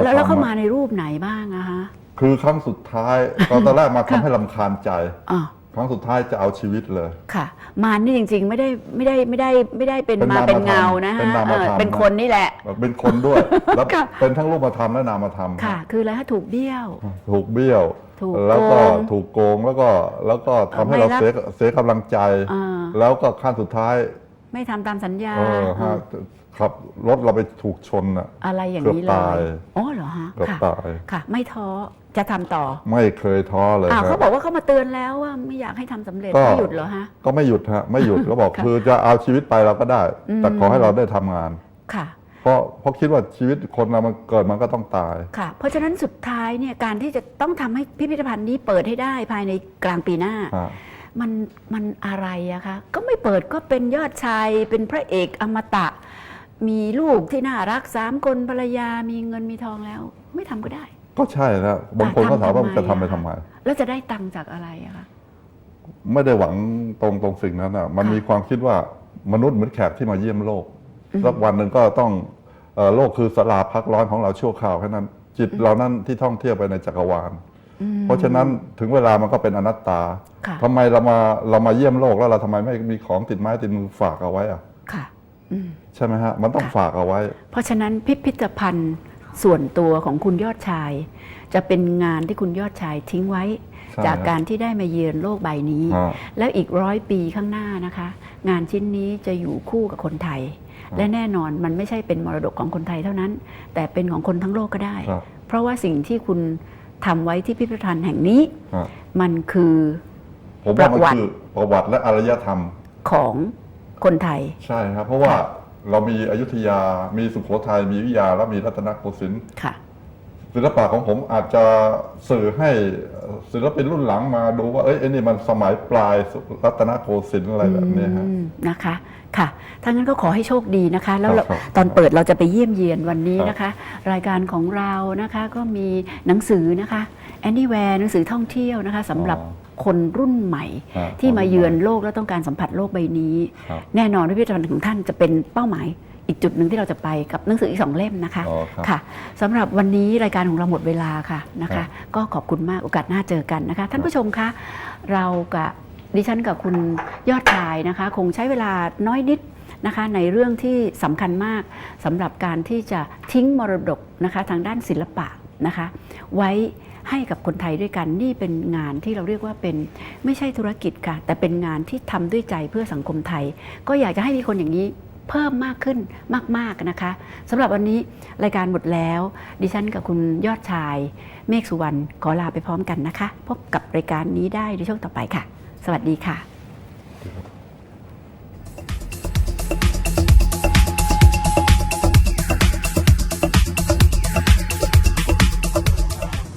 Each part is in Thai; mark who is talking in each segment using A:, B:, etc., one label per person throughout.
A: แล้วแล้วเขา
B: ทำอะ
A: มาในรูปไหนบ้างอะฮะ
B: คือครั้งสุดท้ายตอนตอนแรกมา
A: ค่ะ
B: ทำให้ลำคาญใจ
A: อ๋อ
B: ครั้งสุดท้ายจะเอาชีวิตเลย
A: ค่ะ มานี่จริง ๆ ไม่ได้ไม่ได้ไม่ได้ไม่ได้เป็น
B: เป็น
A: มาา
B: ม
A: เป็น
B: ธรรม
A: เงานะฮะ
B: เป็นนามธรรม
A: เออเป็นคนนี่แหละ
B: เป็นคนด้วยแล้ว
A: ค่ะ
B: เป็นทั้งรูปธรรมและนามธรรม
A: ค่ะ คืออะไรฮะถูกเบี้ยว
B: ถูกเบี้ยว
A: ถูก
B: แล้วก็
A: โกง
B: ถูกโกงแล้วก็แล้วก็ทำให้
A: ไม่
B: เรา
A: รับ
B: เสียเสียกำลังใจ
A: อ่า
B: แล้วก็ขั้นสุดท้าย
A: ไม่ทำตามสัญญา
B: เออฮะขับรถเราไปถูกชนอะ
A: อะไรอย่างนี้
B: เกือบ
A: เล
B: ตาย
A: ยอ๋อเหรอฮะ
B: เกือบ
A: ค่ะ
B: ตาย
A: ค่ะ ไม่ท้อจะทำต่อ
B: ไม่เคยท้อเลย
A: อ้าว
B: ค
A: เขา
B: รับ
A: บอกว่าเขามาเตือนแล้วว่าไม่อยากให้ทำสำเร็จ
B: ก็
A: ไม่หยุดเหรอฮะ
B: ก็ไม่หยุดฮะไม่หยุด ก็บอก
A: ค่ะ
B: คือจะเอาชีวิตไปเราก็ได้
A: อืม
B: แต่ขอให้เราได้ทำงาน
A: ค่ะ
B: เพราะเพราะคิดว่าชีวิตคนเรามันเกิดมันก็ต้องตาย
A: ค่ะ เพราะฉะนั้นสุดท้ายเนี่ยการที่จะต้องทำให้พิพิธภัณฑ์นี้เปิดให้ได้ภายในกลางปีหน้า
B: ฮะ
A: มันมันอะไรอะคะก็ไม่เปิดก็เป็นยอดชายเป็นพระเอกอมตะ มีลูกที่น่ารักสามคนภรรยามีเงินมีทองแล้ว ไม่ทำก็ได้
B: ก็ใช่นะบางคนก็ถามว่า
A: ทำทำไม
B: จะทำไป
A: อะ
B: ทำไม
A: แล้วจะได้ตังค์จากอะไรอะคะ
B: ไม่ได้หวังตรงตรงสิ่งนั้นอะมัน
A: ค่ะ
B: มีความคิดว่ามนุษย์เหมือนแขกที่มาเยี่ยมโลก
A: อืม
B: สักวันหนึ่งก็ต้องเอ่อโลกคือสลาพักร้อนของเราชั่วคราวแค่นั้น จิตเรานั้นที่ท่องเที่ยวไปในจักรวาล
A: อืม
B: เพราะฉะนั้นถึงเวลามันก็เป็นอนัตตา
A: ค่ะ
B: ทำไมเรามาเรามาเยี่ยมโลกแล้วเราทำไมไม่มีของติดไม้ติดมือฝากเอาไว้อะ
A: ค่ะอืม
B: ใช่ไหมฮะมันต้องฝากเอาไว้
A: เพราะฉะนั้นพิพิธภัณฑ์ส่วนตัวของคุณยอดชาย จะเป็นงานที่คุณยอดชายทิ้งไว้
B: ใช่
A: จากการที่ได้มาเยือนโลกใบนี้
B: ฮะ
A: แล้วอีกร้อยปีข้างหน้านะคะ งานชิ้นนี้จะอยู่คู่กับคนไทย และแน่นอนมันไม่ใช่เป็นมรดกของคนไทยเท่านั้น แต่เป็นของคนทั้งโลกก็ได้
B: ครับ
A: เพราะว่าสิ่งที่คุณ ทำไว้ที่พิพิธภัณฑ์แห่งนี้
B: ฮะ
A: มันคือ
B: ผมว่ามัน
A: ประวัติ
B: คือประวัติและอารยธรรม
A: ของคนไทย
B: ใช่ครับ เพราะว่า
A: ค่ะ
B: เรามีอยุธยา มีสุโขทัย มีอยุธยา แล้วมีรัตนโกสินทร์
A: ค่ะ
B: ศิลปะของผมอาจจะสื่อให้ ศิลปินรุ่นหลังมาดูว่าเอ้ยไอ้นี่มันสมัยปลายรัตนโกสินทร์อะไรแบบนี้ฮะ
A: อืมนะคะค่ะถ้างั้นก็ขอให้โชคดีนะคะ แล้วเรา
B: ครับ
A: ตอนเปิดเราจะไปเยี่ยมเยียนวันนี้
B: ครับ
A: นะคะ รายการของเรานะคะก็มีหนังสือนะคะ Anywhere หนังสือท่องเที่ยวนะคะสำหรับ
B: อ๋อ
A: คนรุ่นใหม่
B: ฮะ
A: ที่มาเยือนโลกและต้องการสัมผัสโลกใบนี้
B: ครับ
A: แน่นอนว่าพิพิธภัณฑ์ของท่านจะเป็นเป้าหมาย อีกจุดหนึ่งที่เราจะไปกับหนังสืออีกสองเล่มนะคะ
B: อ๋อครับ
A: ค่ะสำหรับวันนี้รายการของเราหมดเวลาค่ะนะ
B: ครั
A: คะ
B: บ
A: ก็ขอบคุณมากโอกาสหน้าเจอกันนะคะ ท่านผู้ชมคะเรากับดิฉันกับคุณยอดชายนะคะ คงใช้เวลาน้อยนิดนะคะ ในเรื่องที่สำคัญมากสำหรับการที่จะทิ้งมรดกนะคะ ทางด้านศิลปะนะคะ ไว้ให้กับคนไทยด้วยกันนี่เป็นงานที่เราเรียกว่าเป็นไม่ใช่ธุรกิจค่ะ แต่เป็นงานที่ทำด้วยใจเพื่อสังคมไทย ก็อยากจะให้มีคนอย่างนี้ เพิ่มมากขึ้นมาก ๆ นะคะสำหรับวันนี้รายการหมดแล้ว ดิฉันกับคุณยอดชาย เมฆสุวรรณขอลาไปพร้อมกันนะคะ พบกับรายการนี้ได้ในช่วงต่อไปค่ะ สวัสดีค่ะ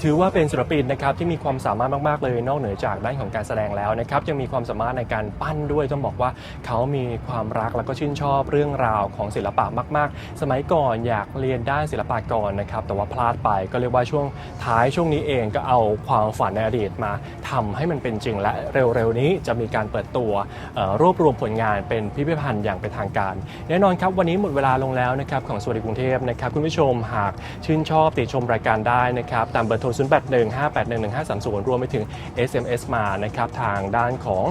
C: ถือว่าเป็นศิลปินนะครับที่มีความสามารถมาก ๆ เลยนอกเหนือจากด้านของการแสดงแล้วนะครับยังมีความสามารถในการปั้นด้วยต้องบอกว่าเขามีความรักแล้วก็ชื่นชอบเรื่องราวของศิลปะมาก ๆ สมัยก่อนอยากเรียนด้านศิลปากรนนะครับแต่ว่าพลาดไปก็เรียกว่าช่วงท้ายช่วงนี้เองก็เอาความฝันในอดีตมาทำให้มันเป็นจริงและเร็ว ๆ นี้จะมีการเปิดตัวรวบรวมผลงานเป็นพิพิธภัณฑ์อย่างเป็นทางการ แน่นอนครับวันนี้หมดเวลาลงแล้วนะครับของสวัสดีกรุงเทพนะครับคุณผู้ชมหากชื่นชอบติดชมรายการได้นะครับตามเบอร์โทร0 8 1 5 8 1 1 5 3 0 รวมไปถึง SMS มานะครับทางด้านของ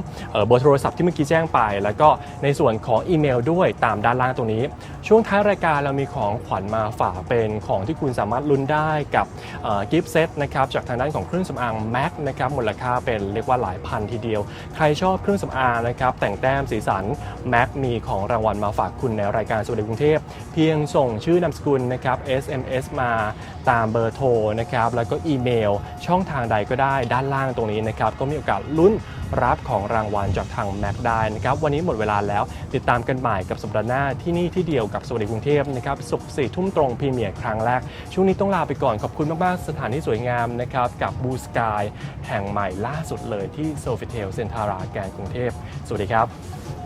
C: เบอร์โทรศัพท์ที่เมื่อกี้แจ้งไป แล้วก็ในส่วนของอีเมลด้วยตามด้านล่างตรงนี้ ช่วงท้ายรายการเรามีของขวัญมาฝากเป็นของที่คุณสามารถลุ้นได้กับกิฟต์เซตนะครับจากทางด้านของเครื่องสำอางแม็กนะครับมูลค่าเป็นเรียกว่าหลายพันทีเดียว ใครชอบเครื่องสำอางนะครับแต่งแต้มสีสันแม็กมีของรางวัลมาฝากคุณในรายการสวัสดีกรุงเทพ เพียงส่งชื่อนามสกุลนะครับ SMS มาตามเบอร์โทรนะครับแล้วก็อีีเมล ช่องทางใดก็ได้ด้านล่างตรงนี้นะครับ ก็มีโอกาสลุ้นรับของรางวัลจากทางแม็กได้นะครับ วันนี้หมดเวลาแล้ว ติดตามกันใหม่กับสัปดาห์หน้าที่นี่ที่เดียวกับสวัสดีกรุงเทพนะครับศุกสี่ทุ่มตรงพรีเมียร์ครั้งแรก ช่วงนี้ต้องลาไปก่อนขอบคุณมาก ๆ สถานที่สวยงามนะครับ กับบูสกายแห่งใหม่ล่าสุดเลยที่โซฟิเทลเซนทาราแกนกรุงเทพสวัสดีครับ